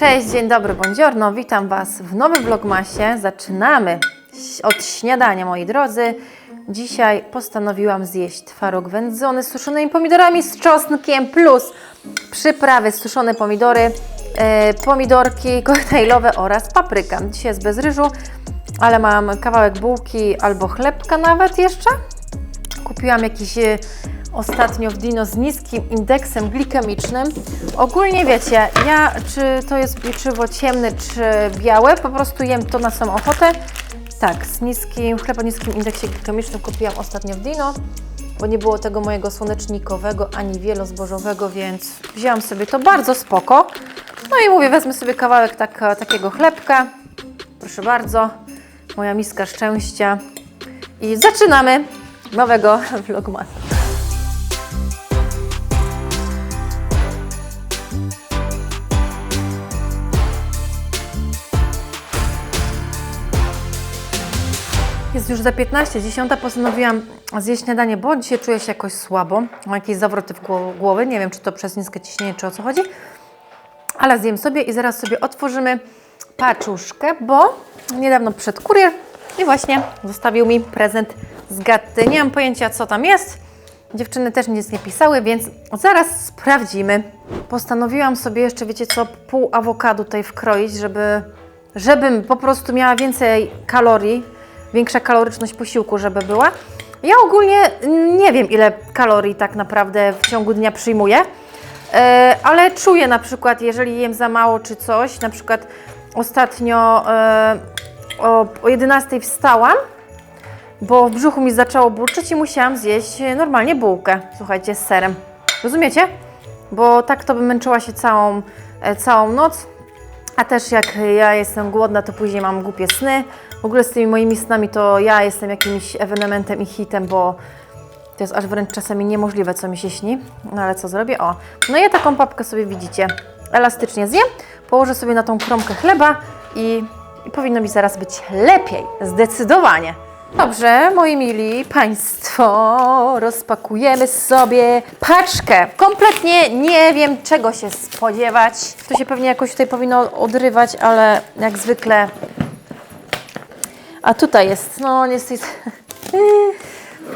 Cześć, dzień dobry, buongiorno, witam Was w nowym vlogmasie. Zaczynamy od śniadania, moi drodzy. Dzisiaj postanowiłam zjeść twaróg wędzony z suszonymi pomidorami z czosnkiem plus przyprawy, suszone pomidory, e, pomidorki koktajlowe oraz papryka. Dzisiaj jest bez ryżu, ale mam kawałek bułki albo chlebka nawet jeszcze. Kupiłam jakiś e, ostatnio w Dino z niskim indeksem glikemicznym. Ogólnie wiecie, ja czy to jest pieczywo ciemne czy białe, po prostu jem to na samą ochotę. Tak, z niskim, chleb o niskim indeksie glikemicznym kupiłam ostatnio w Dino, bo nie było tego mojego słonecznikowego ani wielozbożowego, więc wzięłam sobie to bardzo spoko. No i mówię, wezmę sobie kawałek tak, takiego chlebka. Proszę bardzo, moja miska szczęścia. I zaczynamy nowego vlogmasa. Jest już za 15, 10 postanowiłam zjeść śniadanie, bo dzisiaj czuję się jakoś słabo. Mam jakieś zawroty w gło- głowy, nie wiem czy to przez niskie ciśnienie, czy o co chodzi. Ale zjem sobie i zaraz sobie otworzymy paczuszkę, bo niedawno przyszedł kurier i właśnie zostawił mi prezent z Gatty. Nie mam pojęcia co tam jest. Dziewczyny też nic nie pisały, więc zaraz sprawdzimy. Postanowiłam sobie jeszcze, wiecie co, pół awokado tutaj wkroić, żeby, żebym po prostu miała więcej kalorii, większa kaloryczność posiłku, żeby była. Ja ogólnie nie wiem, ile kalorii tak naprawdę w ciągu dnia przyjmuję. E, ale czuję na przykład, jeżeli jem za mało czy coś, na przykład ostatnio e, o, o 11 wstałam, bo w brzuchu mi zaczęło burczyć i musiałam zjeść normalnie bułkę, słuchajcie, z serem. Rozumiecie? Bo tak to bym męczyła się całą, e, całą noc. A też jak ja jestem głodna, to później mam głupie sny. W ogóle z tymi moimi snami to ja jestem jakimś ewenementem i hitem, bo to jest aż wręcz czasami niemożliwe, co mi się śni. No ale co zrobię? O, no ja taką papkę sobie widzicie, elastycznie zjem, położę sobie na tą kromkę chleba i, i powinno mi zaraz być lepiej, zdecydowanie. Dobrze, moi mili Państwo, rozpakujemy sobie paczkę. Kompletnie nie wiem, czego się spodziewać. To się pewnie jakoś tutaj powinno odrywać, ale jak zwykle... A tutaj jest, no niestety...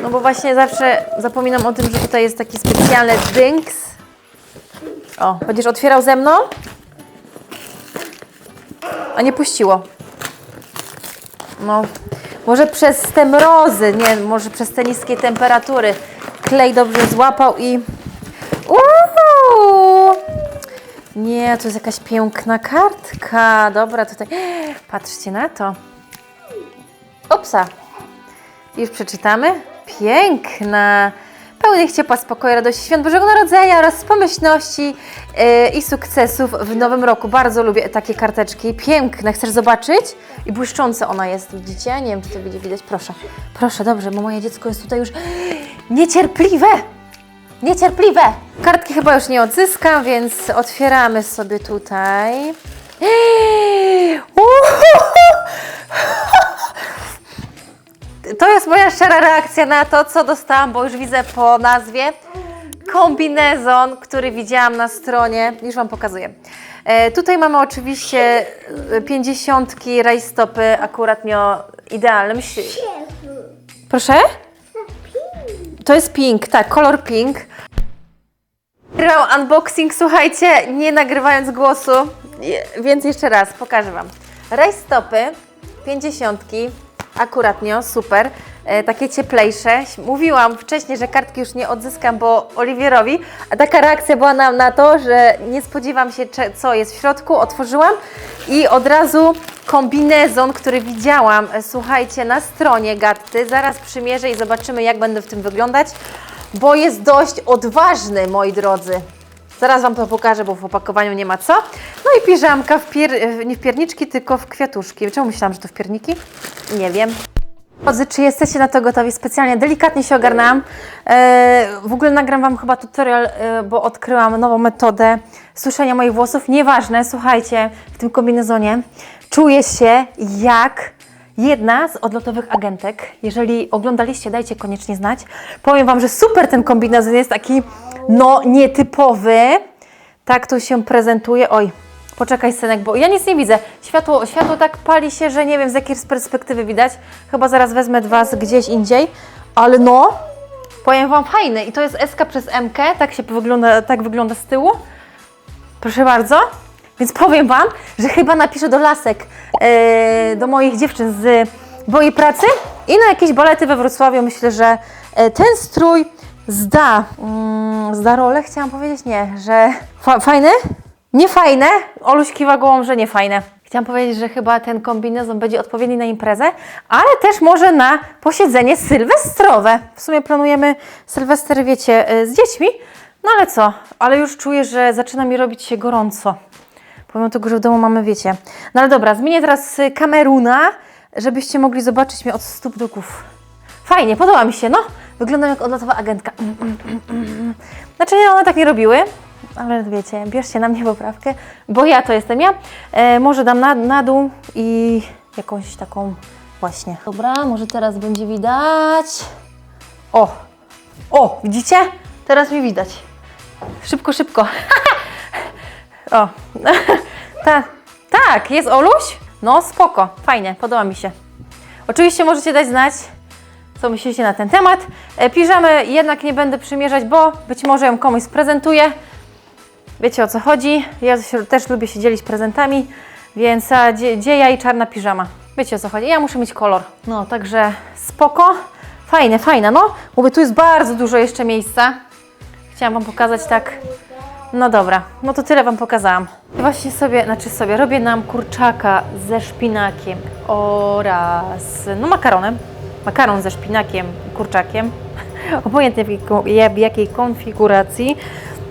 No bo właśnie zawsze zapominam o tym, że tutaj jest taki specjalny dynks. O, będziesz otwierał ze mną? A nie puściło. No, może przez te mrozy, nie, może przez te niskie temperatury. Klej dobrze złapał i... Uuu! Nie, to jest jakaś piękna kartka. Dobra, tutaj... Patrzcie na to. Upsa. Już przeczytamy. Piękna. Pełnych ciepła, spokoju, radości świąt Bożego Narodzenia oraz pomyślności yy, i sukcesów w nowym roku. Bardzo lubię takie karteczki. Piękne. Chcesz zobaczyć? I błyszcząca ona jest, widzicie? Nie wiem, czy to będzie widać. Proszę. Proszę, dobrze, bo moje dziecko jest tutaj już niecierpliwe. Niecierpliwe. Kartki chyba już nie odzyskam, więc otwieramy sobie tutaj. To jest moja szczera reakcja na to, co dostałam, bo już widzę po nazwie. Kombinezon, który widziałam na stronie, już Wam pokazuję. E, tutaj mamy oczywiście e, 50 rajstopy, akurat mio idealne. Myśl... Proszę? To jest pink, tak, kolor pink. Nagrywam unboxing, słuchajcie, nie nagrywając głosu, więc jeszcze raz pokażę Wam. Rajstopy, 50, akuratnio, super, e, takie cieplejsze. Mówiłam wcześniej, że kartki już nie odzyskam, bo Oliwierowi, a taka reakcja była na, na to, że nie spodziewam się, co jest w środku, otworzyłam i od razu kombinezon, który widziałam, e, słuchajcie, na stronie Gatty, zaraz przymierzę i zobaczymy, jak będę w tym wyglądać, bo jest dość odważny, moi drodzy. Zaraz Wam to pokażę, bo w opakowaniu nie ma co. No i piżamka, w nie w pierniczki, tylko w kwiatuszki. Czemu myślałam, że to w pierniki? Nie wiem. Drodzy, czy jesteście na to gotowi? Specjalnie delikatnie się ogarnęłam. E, w ogóle nagram Wam chyba tutorial, e, bo odkryłam nową metodę suszenia moich włosów. Nieważne, słuchajcie, w tym kombinezonie czuję się jak jedna z odlotowych agentek. Jeżeli oglądaliście, dajcie koniecznie znać. Powiem Wam, że super ten kombinezon jest taki, no, nietypowy. Tak to się prezentuje. Oj, Poczekaj, synek, bo ja nic nie widzę. Światło, światło tak pali się, że nie wiem z jakiej perspektywy widać. Chyba zaraz wezmę Was gdzieś indziej. Ale no, powiem Wam fajny. I to jest SK przez MK, tak się wygląda, tak wygląda z tyłu. Proszę bardzo. Więc powiem Wam, że chyba napiszę do lasek, e, do moich dziewczyn z mojej pracy i na jakieś balety we Wrocławiu. Myślę, że e, ten strój zda, mm, zda rolę. Chciałam powiedzieć nie, że fa fajny? Nie fajne. Oluś kiwa głową, że nie fajne. Chciałam powiedzieć, że chyba ten kombinezon będzie odpowiedni na imprezę, ale też może na posiedzenie sylwestrowe. W sumie planujemy sylwester, wiecie, e, z dziećmi. No ale co? Ale już czuję, że zaczyna mi robić się gorąco. Pomimo tego, że w domu mamy, wiecie. No ale dobra, zmienię teraz y, kameruna, żebyście mogli zobaczyć mnie od stóp do głów. Fajnie, podoba mi się, no. Wyglądam jak odlotowa agentka. Mm, mm, mm. Znaczy one tak nie robiły, ale wiecie, bierzcie na mnie poprawkę, bo ja to jestem ja. E, może dam na, na dół i jakąś taką właśnie. Dobra, może teraz będzie widać. O, o, widzicie? Teraz mi widać. Szybko, szybko. O, Ta, tak, jest Oluś? No spoko, fajnie, podoba mi się. Oczywiście możecie dać znać, co myślicie na ten temat. E, piżamy jednak nie będę przymierzać, bo być może ją komuś sprezentuję. Wiecie o co chodzi. Ja też lubię się dzielić prezentami, więc dzie, dzieja i czarna piżama. Wiecie o co chodzi. Ja muszę mieć kolor. No, także spoko. Fajne, fajne, no. Mówię, tu jest bardzo dużo jeszcze miejsca. Chciałam Wam pokazać tak no dobra, no to tyle Wam pokazałam. Właśnie sobie, znaczy sobie, robię nam kurczaka ze szpinakiem oraz no makaronem. Makaron ze szpinakiem kurczakiem. Obojętnie w jakiej, jakiej konfiguracji.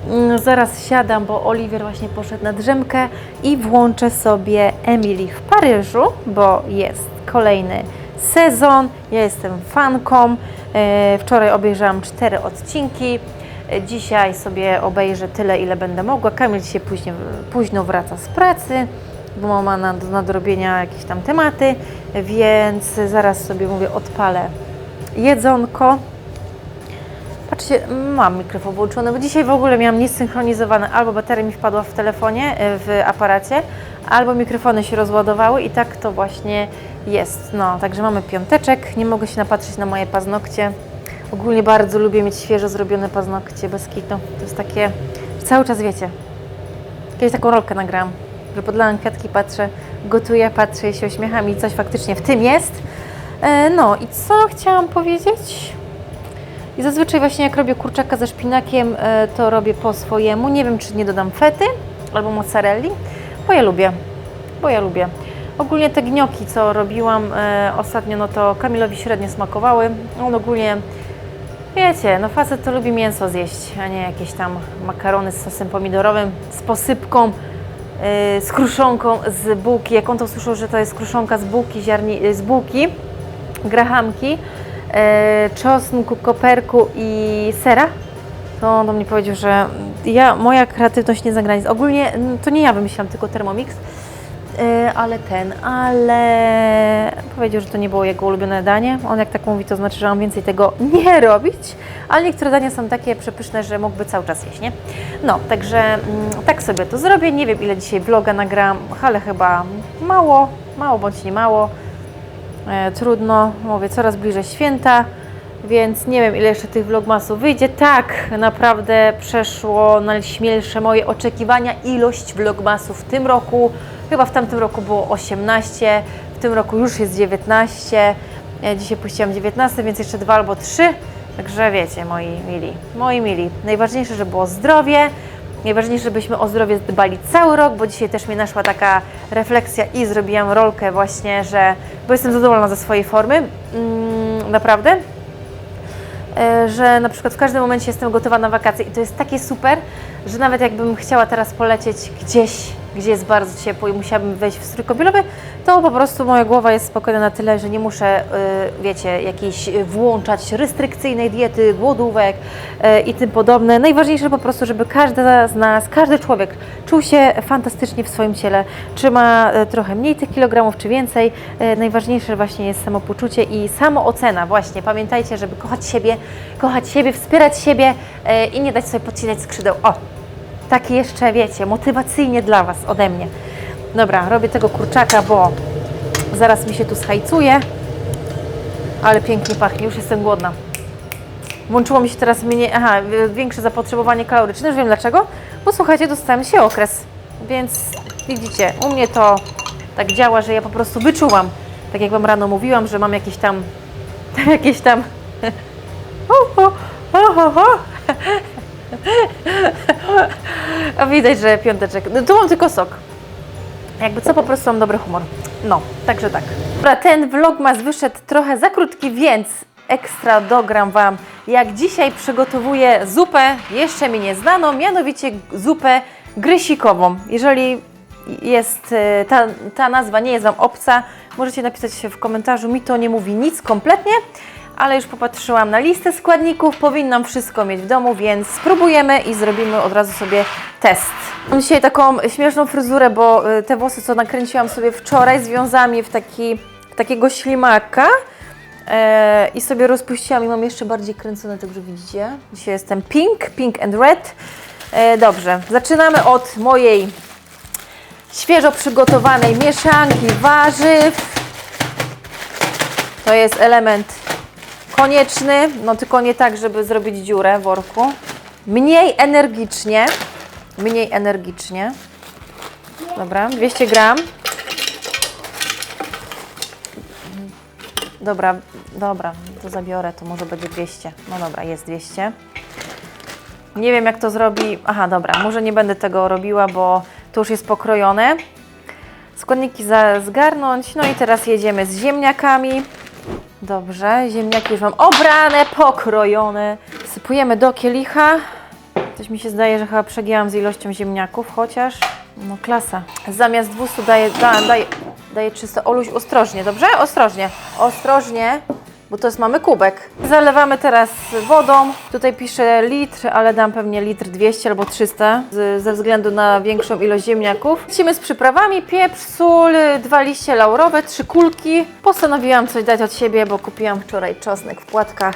Mm, Zaraz siadam, bo Oliwier właśnie poszedł na drzemkę i włączę sobie Emily w Paryżu, bo jest kolejny sezon. Ja jestem fanką. E, Wczoraj obejrzałam cztery odcinki. E, Dzisiaj sobie obejrzę tyle, ile będę mogła. Kamil dzisiaj później, późno wraca z pracy, bo ma na, do nadrobienia jakieś tam tematy, więc zaraz sobie mówię, odpalę jedzonko. Patrzcie, mam mikrofon włączony, bo dzisiaj w ogóle miałam niesynchronizowane. Albo bateria mi wpadła w telefonie, y, w aparacie, albo mikrofony się rozładowały i tak to właśnie jest. No, także mamy piąteczek, nie mogę się napatrzeć na moje paznokcie. Ogólnie bardzo lubię mieć świeżo zrobione paznokcie bez kitu. To jest takie, cały czas wiecie. Kiedyś taką rolkę nagrałam, że podlałam kwiatki, patrzę, gotuję, patrzę się uśmiecham i coś faktycznie w tym jest. E, no i co chciałam powiedzieć? I zazwyczaj właśnie jak robię kurczaka ze szpinakiem, e, to robię po swojemu. Nie wiem, czy nie dodam fety albo mozzarelli, bo ja lubię. Bo ja lubię. Ogólnie te gnioki, co robiłam e, ostatnio, no to Kamilowi średnio smakowały. On ogólnie, wiecie, no facet to lubi mięso zjeść, a nie jakieś tam makarony z sosem pomidorowym, z posypką, e, z kruszonką z bułki. Jak on to usłyszał, że to jest kruszonka z bułki, ziarni, z bułki, grahamki, e, czosnku, koperku i sera, to on do mnie powiedział, że ja, moja kreatywność nie zna granic. Ogólnie mm, to nie ja wymyśliłam, tylko Thermomix, ale ten, ale powiedział, że to nie było jego ulubione danie. On jak tak mówi, to znaczy, że mam więcej tego nie robić, ale niektóre dania są takie przepyszne, że mógłby cały czas jeść, nie? No, także mm, tak sobie to zrobię. Nie wiem, ile dzisiaj vloga nagram, ale chyba mało, mało bądź nie mało. E, trudno, mówię, coraz bliżej święta, więc nie wiem ile jeszcze tych vlogmasów wyjdzie. Tak, naprawdę przeszło najśmielsze moje oczekiwania ilość vlogmasów w tym roku. Chyba w tamtym roku było 18, w tym roku już jest 19. Ja dzisiaj puściłam 19, więc jeszcze dwa albo trzy. Także wiecie, moi mili, moi mili, najważniejsze, żeby było zdrowie, Najważniejsze, żebyśmy o zdrowie dbali cały rok, bo dzisiaj też mnie naszła taka refleksja i zrobiłam rolkę właśnie, że, bo jestem zadowolona ze swojej formy, mm, naprawdę, że na przykład w każdym momencie jestem gotowa na wakacje i to jest takie super, że nawet jakbym chciała teraz polecieć gdzieś, gdzie jest bardzo ciepło i musiałabym wejść w strój kąpielowy, to po prostu moja głowa jest spokojna na tyle, że nie muszę, y, wiecie, jakiejś włączać restrykcyjnej diety, głodówek y, i tym podobne. Najważniejsze po prostu, żeby każda z nas, każdy człowiek czuł się fantastycznie w swoim ciele, czy ma y, trochę mniej tych kilogramów, czy więcej. Najważniejsze właśnie jest samopoczucie i samoocena. Właśnie, pamiętajcie, żeby kochać siebie, kochać siebie, wspierać siebie i nie dać sobie podcinać skrzydeł. O, Taki jeszcze, wiecie, motywacyjnie dla Was ode mnie. Dobra, robię tego kurczaka, bo zaraz mi się tu schajcuje. Ale pięknie pachnie, już jestem głodna. Włączyło mi się teraz mniej, aha, większe zapotrzebowanie kaloryczne. Już wiem dlaczego. Bo słuchajcie, dostałem się okres. Więc widzicie, u mnie to tak działa, że ja po prostu wyczuwam. Tak jak Wam rano mówiłam, że mam jakieś tam, jakieś tam... A widać, że piąteczek. No, tu mam tylko sok. Jakby co, po prostu mam dobry humor. No, także tak. Dobra, ten vlogmas wyszedł trochę za krótki, więc ekstra dogram Wam, jak dzisiaj przygotowuję zupę, jeszcze mi nieznaną, mianowicie zupę grysikową. Jeżeli jest, e, ta, ta nazwa nie jest Wam obca, możecie napisać w komentarzu, mi to nie mówi nic kompletnie, ale już popatrzyłam na listę składników, powinnam wszystko mieć w domu, więc spróbujemy i zrobimy od razu sobie test. Mam dzisiaj taką śmieszną fryzurę, bo y, te włosy, co nakręciłam sobie wczoraj, związałam je w, taki, takiego ślimaka e, i sobie rozpuściłam i mam jeszcze bardziej kręcone, także widzicie. Dzisiaj jestem pink, pink and red. E, dobrze, zaczynamy od mojej świeżo przygotowanej mieszanki warzyw. To jest element konieczny, no tylko nie tak, żeby zrobić dziurę w worku. Mniej energicznie, mniej energicznie. Dobra, 200 gram. Dobra, dobra, to zabiorę, to może będzie 200. No dobra, jest 200. Nie wiem jak to zrobi. Aha, dobra, może nie będę tego robiła, bo to już jest pokrojone. Składniki zgarnąć. No i teraz jedziemy z ziemniakami. Dobrze, ziemniaki już mam obrane, pokrojone. Sypujemy do kielicha. Coś mi się zdaje, że chyba przegięłam z ilością ziemniaków, chociaż no klasa. Zamiast 200 daję, da, daję, daję 300. Oluś, ostrożnie, dobrze? Ostrożnie, ostrożnie, bo to jest mamy kubek. Zalewamy teraz wodą. Tutaj piszę litr, ale dam pewnie litr 200 albo 300 z, ze względu na większą ilość ziemniaków. Lecimy z przyprawami, pieprz, sól, dwa liście laurowe, trzy kulki. Postanowiłam coś dać od siebie, bo kupiłam wczoraj czosnek w płatkach,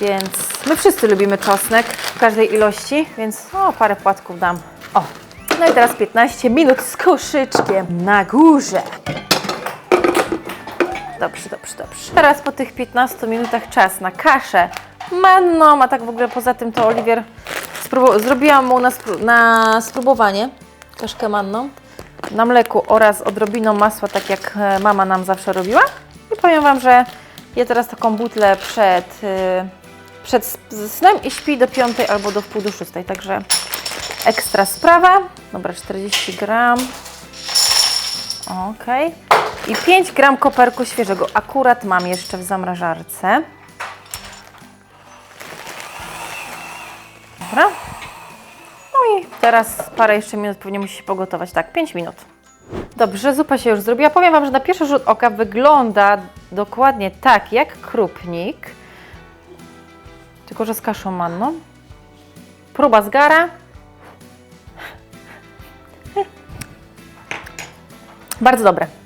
więc my wszyscy lubimy czosnek w każdej ilości, więc o, parę płatków dam. O, no i teraz 15 minut z koszyczkiem na górze. Dobrze, dobrze, dobrze. Teraz po tych 15 minutach czas na kaszę manną, a tak w ogóle poza tym to Oliwier zrobiłam mu na, na spróbowanie kaszkę manną na mleku oraz odrobiną masła, tak jak e, mama nam zawsze robiła. I powiem Wam, że je teraz taką butlę przed, e, przed snem i śpi do 5 albo do wpół do 6, także ekstra sprawa. Dobra, 40 gram. Ok. I 5 gram koperku świeżego. Akurat mam jeszcze w zamrażarce. Dobra. No i teraz parę jeszcze minut pewnie musi się pogotować. Tak, 5 minut. Dobrze, zupa się już zrobiła. Powiem Wam, że na pierwszy rzut oka wygląda dokładnie tak jak krupnik. Tylko, że z kaszą manną. Próba zgara. Bardzo dobre.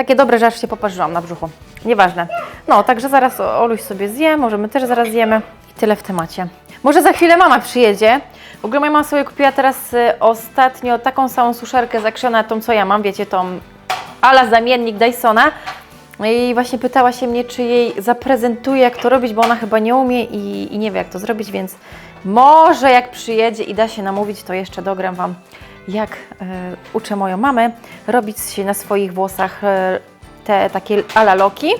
Takie dobre, że aż się poparzyłam na brzuchu. Nieważne. No, także zaraz Oluś sobie zje, może my też zaraz zjemy. I tyle w temacie. Może za chwilę mama przyjedzie. W ogóle moja mama sobie kupiła teraz y, ostatnio taką samą suszarkę zakrzyona, tą co ja mam, wiecie, tą ala zamiennik Dysona. I właśnie pytała się mnie, czy jej zaprezentuję, jak to robić, bo ona chyba nie umie i, i nie wie, jak to zrobić, więc może jak przyjedzie i da się namówić, to jeszcze dogram Wam, jak e, uczę moją mamę robić na swoich włosach e, te takie ala loki.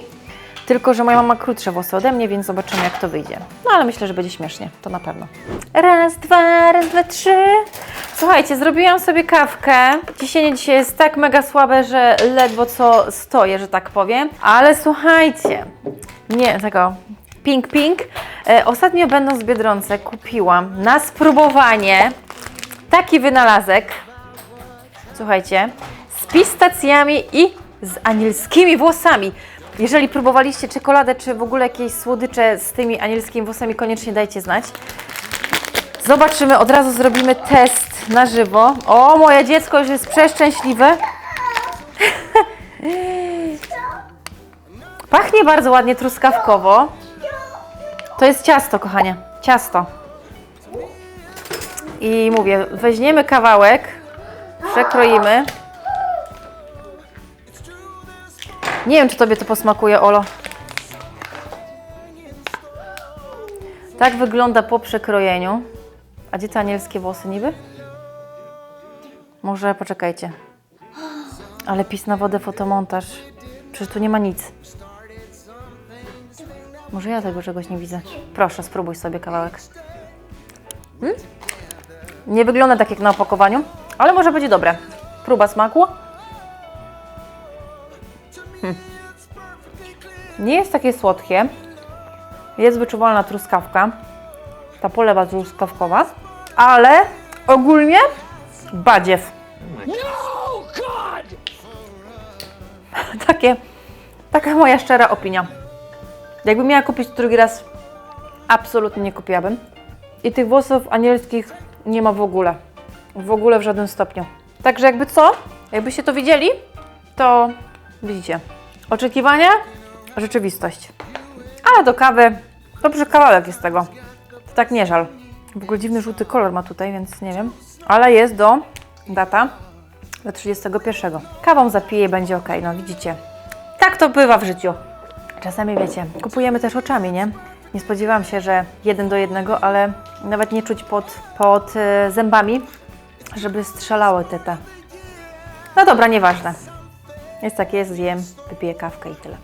Tylko, że moja mama ma krótsze włosy ode mnie, więc zobaczymy, jak to wyjdzie. No ale myślę, że będzie śmiesznie, to na pewno. Raz, dwa, raz, dwa, trzy. Słuchajcie, zrobiłam sobie kawkę. Ciśnienie dzisiaj jest tak mega słabe, że ledwo co stoję, że tak powiem. Ale słuchajcie, nie tego. Pink Pink. E, ostatnio będąc w Biedronce kupiłam na spróbowanie taki wynalazek. Słuchajcie, z pistacjami i z anielskimi włosami. Jeżeli próbowaliście czekoladę, czy w ogóle jakieś słodycze z tymi anielskimi włosami, koniecznie dajcie znać. Zobaczymy, od razu zrobimy test na żywo. O, moje dziecko już jest przeszczęśliwe. Pachnie bardzo ładnie truskawkowo. To jest ciasto, kochanie. Ciasto. I mówię, weźmiemy kawałek, przekroimy. Nie wiem, czy Tobie to posmakuje, Olo. Tak wygląda po przekrojeniu. A gdzie te anielskie włosy niby? Może poczekajcie. Ale pis na wodę, fotomontaż. Przecież tu nie ma nic. Może ja tego czegoś nie widzę. Proszę, spróbuj sobie kawałek. Hmm? Nie wygląda tak jak na opakowaniu, ale może będzie dobre. Próba smaku. Hmm. Nie jest takie słodkie. Jest wyczuwalna truskawka. Ta polewa truskawkowa. Ale ogólnie badziew. Takie, taka moja szczera opinia. Jakbym miała kupić drugi raz, absolutnie nie kupiłabym. I tych włosów anielskich nie ma w ogóle. W ogóle w żadnym stopniu. Także jakby co, jakbyście to widzieli, to widzicie. Oczekiwania, rzeczywistość. Ale do kawy, dobrze kawałek jest tego. To tak nie żal. W ogóle dziwny żółty kolor ma tutaj, więc nie wiem. Ale jest do data do 31. Kawą zapiję i będzie ok, no widzicie. Tak to bywa w życiu. Czasami wiecie, kupujemy też oczami, nie? Nie spodziewałam się, że jeden do jednego, ale nawet nie czuć pod, pod e, zębami, żeby strzelały te te. No dobra, nieważne. Jest tak jest, zjem, wypiję kawkę i tyle.